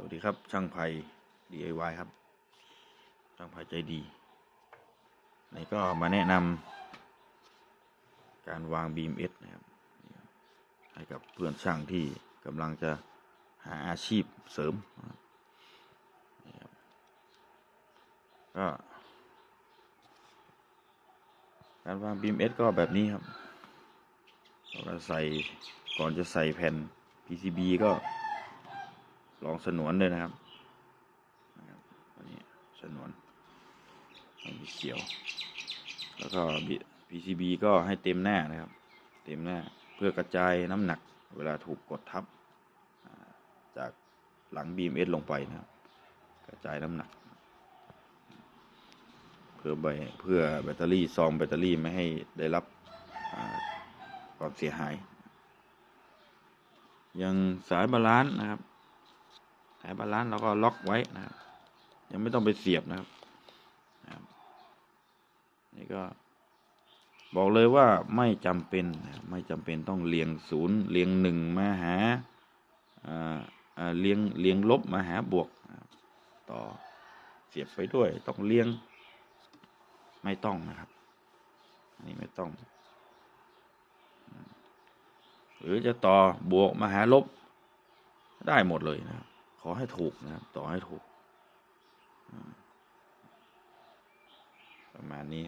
สวัสดีครับ ช่างไผ่ DIY ครับ ช่างไผ่ใจดีนี่ก็มาแนะนำการวาง BMS นะครับ ให้กับเพื่อนช่างที่กำลังจะหาอาชีพเสริมนะครับก็การวาง BMS ก็แบบนี้ครับเราใส่ก่อนจะใส่แผ่น PCB ก็ ลองสนวนเลยนะครับนะครับอันนี้สนวนให้มีเขียว แล้วก็ PCB ก็ให้เต็มหน้านะครับ เต็มหน้าเพื่อกระจายน้ำหนักเวลาถูกกดทับ จากหลัง BMS ลงไปนะครับ กระจายน้ำหนัก เพื่อใบเพื่อแบตเตอรี่ซองแบตเตอรี่ไม่ให้ได้รับความเสียหาย ยังสายบาลานซ์นะครับายบาลานซ์เราก็ล็อกไว้นะครับ ยังไม่ต้องไปเสียบนะครับนะครับนี่ก็บอกเลยว่าไม่จำเป็นนะไม่จำเป็นต้องเรียงศูนย์เรียงหนึ่งมาหาอ่าอ่าเรียงเรียงลบมาหาบวกต่อเสียบไปด้วยต้องเรียงไม่ต้องนะครับอันนี่ไม่ต้อง หรือจะต่อบวกมาหาลบได้หมดเลยนะครับ ขอให้ถูกนะครับ ต่อให้ถูกประมาณนี้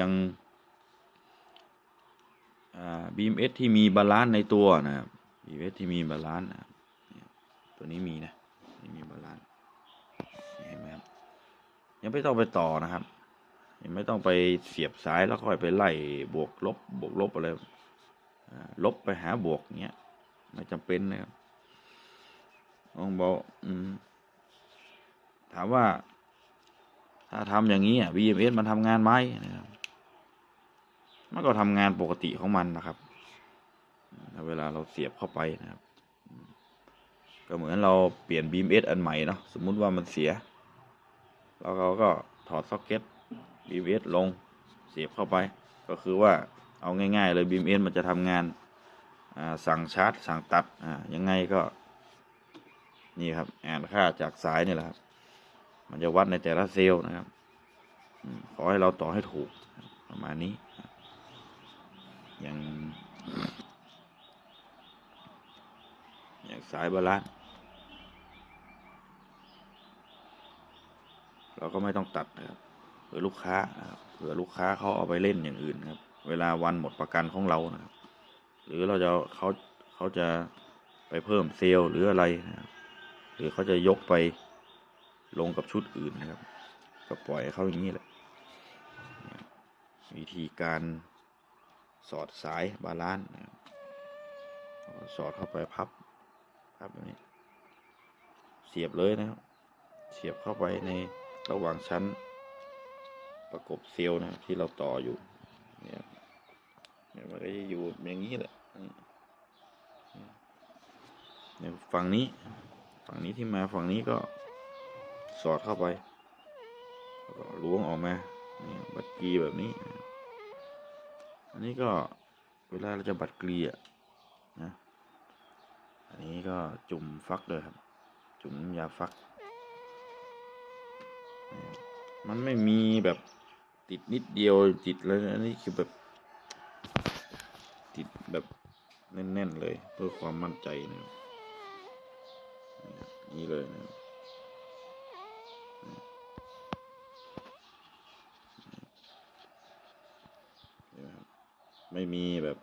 ยังบีมเอสที่มีบาลานซ์ในตัวนะครับบีมเอสที่มีบาลานซ์นะตัวนี้มีนะนี่มีบาลานซ์เห็นไหมครับยังไม่ต้องไปต่อนะครับ ยังไม่ต้องไปเสียบสายแล้วค่อยไปไล่บวกลบบวกลบอะไรลบไปหาบวกเงี้ยไม่จำเป็นนะครับ องบอกถามว่า ถ้าทำอย่างนี้อะ VMS มันทำงานไหมนะครับ มันก็ทำงานปกติของมันนะครับถ้าเวลาเราเสียบเข้าไปนะครับ ก็เหมือนเราเปลี่ยน BMS อันใหม่เนาะสมมุติว่ามันเสีย แล้วเราก็ถอดซ็อกเก็ต BMS ลงเสียบเข้าไป ก็คือว่าเอาง่าย ๆ เลย BMS มันจะทำงานสั่งชาร์จ สั่งตัด อ่ายังไงก็ นี่ครับอ่านค่าจากสายนี่แหละครับ มันจะวัดในแต่ละเซลล์นะครับขอให้เราต่อให้ถูกประมาณนี้ อย่าง อย่างสายบาลานเราก็ไม่ต้องตัดนะครับเผื่อลูกค้านะครับเผื่อลูกค้าเขาเอาไปเล่นอย่างอื่นครับ เวลาวันหมดประกันของเรานะครับ หรือเราจะเขาเขาจะไปเพิ่มเซลล์หรืออะไรนะครับ หรือเขาจะยกไปลงกับชุดอื่นนะครับ ก็ปล่อยเขาอย่างนี้แหละ วิธีการสอดสายบาลานซ์สอดเข้าไปพับพับแบบนี้ เสียบเลยนะครับ เสียบเข้าไปในระหว่างชั้นประกบเซลล์นะที่เราต่ออยู่เนี่ยมันก็จะอยู่อย่างนี้แหละเนี่ยฝั่งนี้ ฝั่งนี้ที่มาฝั่งนี้ก็สอดเข้าไปแล้วก็ล้วงออกมานี่บัตรกรีแบบนี้ อันนี้ก็เวลาเราจะบัตรกีอะนะอันนี้ก็จุ่มฟักเลยครับ จุ่มยาฟัก มันไม่มีแบบติดนิดเดียวติดเลยอันนี้คือแบบติดแบบแน่น ๆ เลย เพื่อความมั่นใจนะครับ นี่เลยนะครับไม่มีแบบ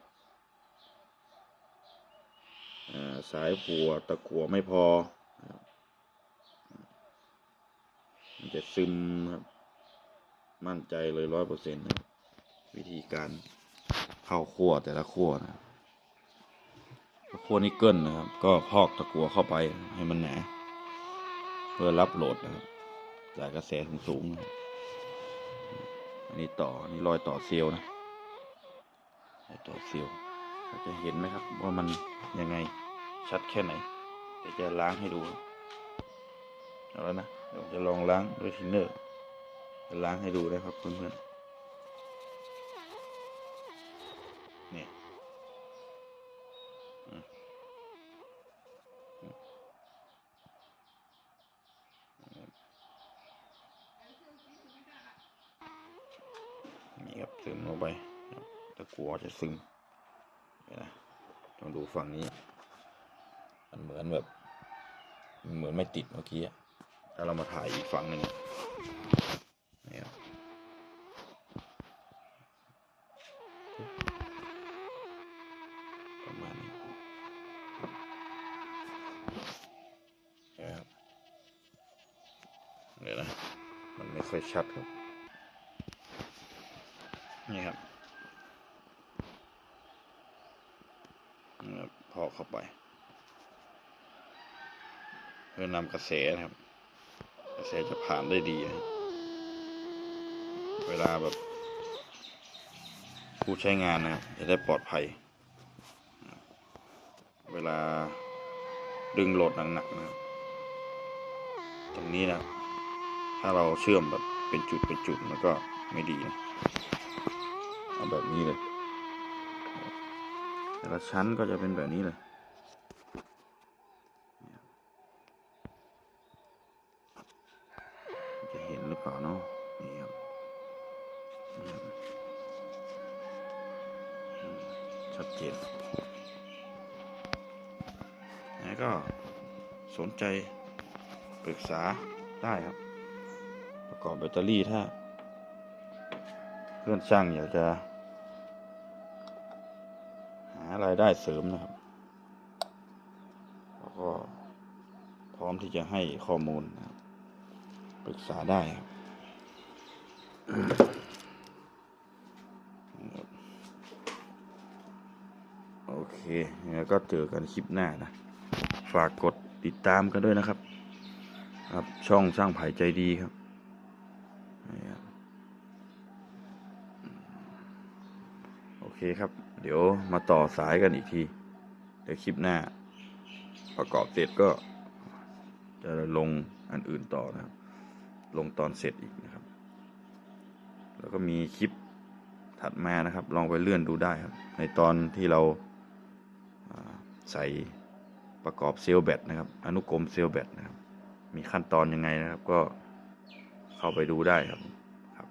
สายผัวตะกัวไม่พอมันจะซึมครับ มั่นใจเลยร้อยเปอร์เซ็นต์นะวิธีการเข้าขั้วแต่ละขั้วนะขั้วนิกเกิลนะครับ ก็พอกตะกัวเข้าไปให้มันหนา เพื่อรับโหลดนะครับจากกระแสสูงๆนะครับอันนี้ต่ออันนี้รอยต่อเซลล์นะรอยต่อเซลล์เราจะเห็นไหมครับว่ามันยังไงชัดแค่ไหนเดี๋ยวจะล้างให้ดูเอาแล้วนะเดี๋ยวจะลองล้างด้วยทินเนอร์จะล้างให้ดูนะครับเพื่อนๆเนี่ยอืมอืม ซึมลงไปนะครับถ้ากลัวจะซึมนะต้องดูฝั่งนี้ มันเหมือนแบบ เหมือนไม่ติดเมื่อกี้ถ้าเรามาถ่ายอีกฝั่งหนึ่งนี่ครับประมาณนี้เห็นไหมครับเดี๋ยวนะ มันไม่ค่อยชัดครับ นี่ครับนี่ครับพอเข้าไป เพื่อนำกระแสนะครับ กระแสจะผ่านได้ดีนะเวลาแบบ ผู้ใช้งานนะครับจะได้ปลอดภัย เวลาดึงโหลดหนักๆนะครับตรงนี้นะ ถ้าเราเชื่อมแบบเป็นจุดเป็นจุดมันก็ไม่ดีนะ เอาแบบนี้เลย แต่ละชั้นก็จะเป็นแบบนี้เลยจะเห็นหรือเปล่าเนาะนี่ครับนี่ครับชัดเจนแล้วก็สนใจปรึกษาได้ครับ ประกอบแบตเตอรี่ถ้า เพื่อนช่างอยากจะ หารายได้เสริมนะครับแล้วก็พร้อมที่จะให้ข้อมูลนะครับปรึกษาได้ครับโอเคแล้วก็เจอกันคลิปหน้านะ ฝากกดติดตามกันด้วยนะครับ ครับช่องสร้างไผ่ใจดีครับนี่ครับ โอ เคครับ เดี๋ยวมาต่อสายกันอีกที เดี๋ยวคลิปหน้า ประกอบเสร็จก็ จะลงอันอื่นต่อนะครับ ลงตอนเสร็จอีกนะครับ แล้วก็มีคลิปถัดมานะครับ ลองไปเลื่อนดูได้ครับ ในตอนที่เราาใส่ประกอบเซลล์แบตนะครับ อนุกรมเซลล์แบตนะครับ มีขั้นตอนยังไงนะครับ ก็เข้าไปดูได้ครับครับ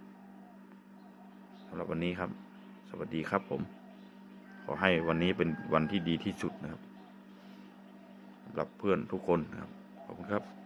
สำหรับวันนี้ครับ วัสดีครับผม ขอให้วันนี้เป็นวันที่ดีที่สุดนะครับสำหรับเพื่อนทุกคนนะครับ ขอบคุณครับ